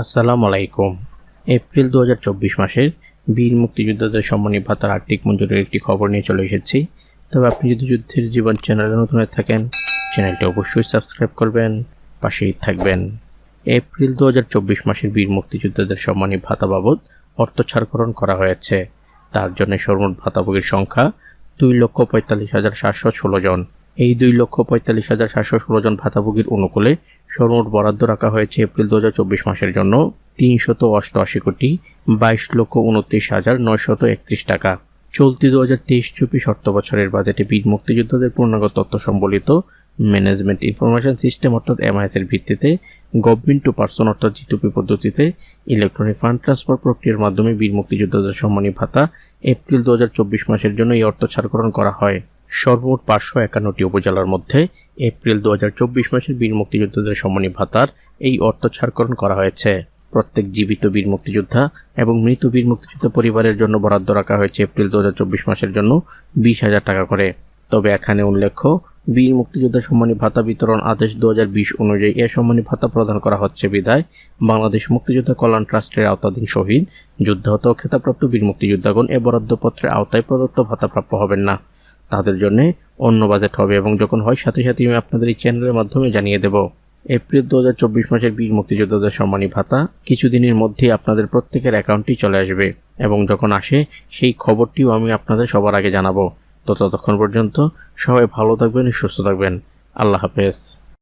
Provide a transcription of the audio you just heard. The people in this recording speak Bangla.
আসসালামু আলাইকুম। এপ্রিল দু হাজার চব্বিশ মাসের বীর মুক্তিযোদ্ধাদের সম্মানী ভাতার আর্থিক মঞ্জুরের একটি খবর নিয়ে চলে এসেছি। তবে আপনি যদি যুদ্ধের জীবন চ্যানেলে নতুন হয়ে থাকেন, চ্যানেলটি অবশ্যই সাবস্ক্রাইব করবেন, পাশেই থাকবেন। এপ্রিল দু হাজার চব্বিশ মাসের বীর মুক্তিযোদ্ধাদের সম্মানী ভাতা বাবদ অর্থ ছাড়করণ করা হয়েছে। তার জন্য সর্বমোট ভাতাভোগীর সংখ্যা দুই লক্ষ পঁয়তাল্লিশ হাজার সাতশো ষোলো জন। এই দুই লক্ষ পঁয়তাল্লিশ হাজার সাতশো ষোলো জন ভাতাভোগীর অনুকূলে সর্বমোট বরাদ্দ রাখা হয়েছে এপ্রিল দু হাজার চব্বিশ মাসের জন্য তিনশত অষ্টআশি কোটি বাইশ লক্ষ উনত্রিশ হাজার নয়শত একত্রিশ টাকা। চলতি দু হাজার তেইশ চব্বিশ অর্থ বছরের বাজেটে বীর মুক্তিযোদ্ধাদের পূর্ণাঙ্গ তথ্য সম্বলিত ম্যানেজমেন্ট ইনফরমেশন সিস্টেম অর্থাৎ এমআইএস এর ভিত্তিতে গভর্নমেন্ট টু পার্সন অর্থাৎ জিটুপি পদ্ধতিতে ইলেকট্রনিক ফান্ড ট্রান্সফার প্রক্রিয়ার মাধ্যমে বীর মুক্তিযোদ্ধাদের সম্মানী ভাতা এপ্রিল দু হাজার চব্বিশ মাসের জন্য এই অর্থ ছাড়করণ করা হয়। সর্বমোট পাঁচশো একান্নটি উপজেলার মধ্যে এপ্রিল দু হাজার চব্বিশ মাসের বীর মুক্তিযোদ্ধাদের সম্মানী ভাতার এই অর্থ ছাড়করণ করা হয়েছে। প্রত্যেক জীবিত বীর মুক্তিযোদ্ধা এবং মৃত বীর মুক্তিযোদ্ধা পরিবারের জন্য বরাদ্দ রাখা হয়েছে এপ্রিল দু হাজার চব্বিশ মাসের জন্য বিশ হাজার টাকা করে। তবে এখানে উল্লেখ্য, বীর মুক্তিযোদ্ধা সম্মানী ভাতা বিতরণ আদেশ দু হাজার বিশ অনুযায়ী এ সম্মানী ভাতা প্রদান করা হচ্ছে বিধায় বাংলাদেশ মুক্তিযোদ্ধা কল্যাণ ট্রাস্টের আওতাধীন শহীদ, যুদ্ধাহত খেতাপ্রাপ্ত বীর মুক্তিযোদ্ধাগণ এ বরাদ্দপত্রের আওতায় প্রদত্ত ভাতা প্রাপ্য হবেন না। তাদের জন্য অন্য বাজেট হবে এবং যখন হয় সাথে সাথে আমি আপনাদের এই চ্যানেলের মাধ্যমে জানিয়ে দেব। এপ্রিল দু হাজার চব্বিশ মাসের বীর মুক্তিযোদ্ধাদের সম্মানী ভাতা কিছুদিনের মধ্যে আপনাদের প্রত্যেকের অ্যাকাউন্টটি চলে আসবে এবং যখন আসে সেই খবরটিও আমি আপনাদের সবার আগে জানাব। ততক্ষণ পর্যন্ত সবাই ভালো থাকবেন, সুস্থ থাকবেন। আল্লাহ হাফেজ।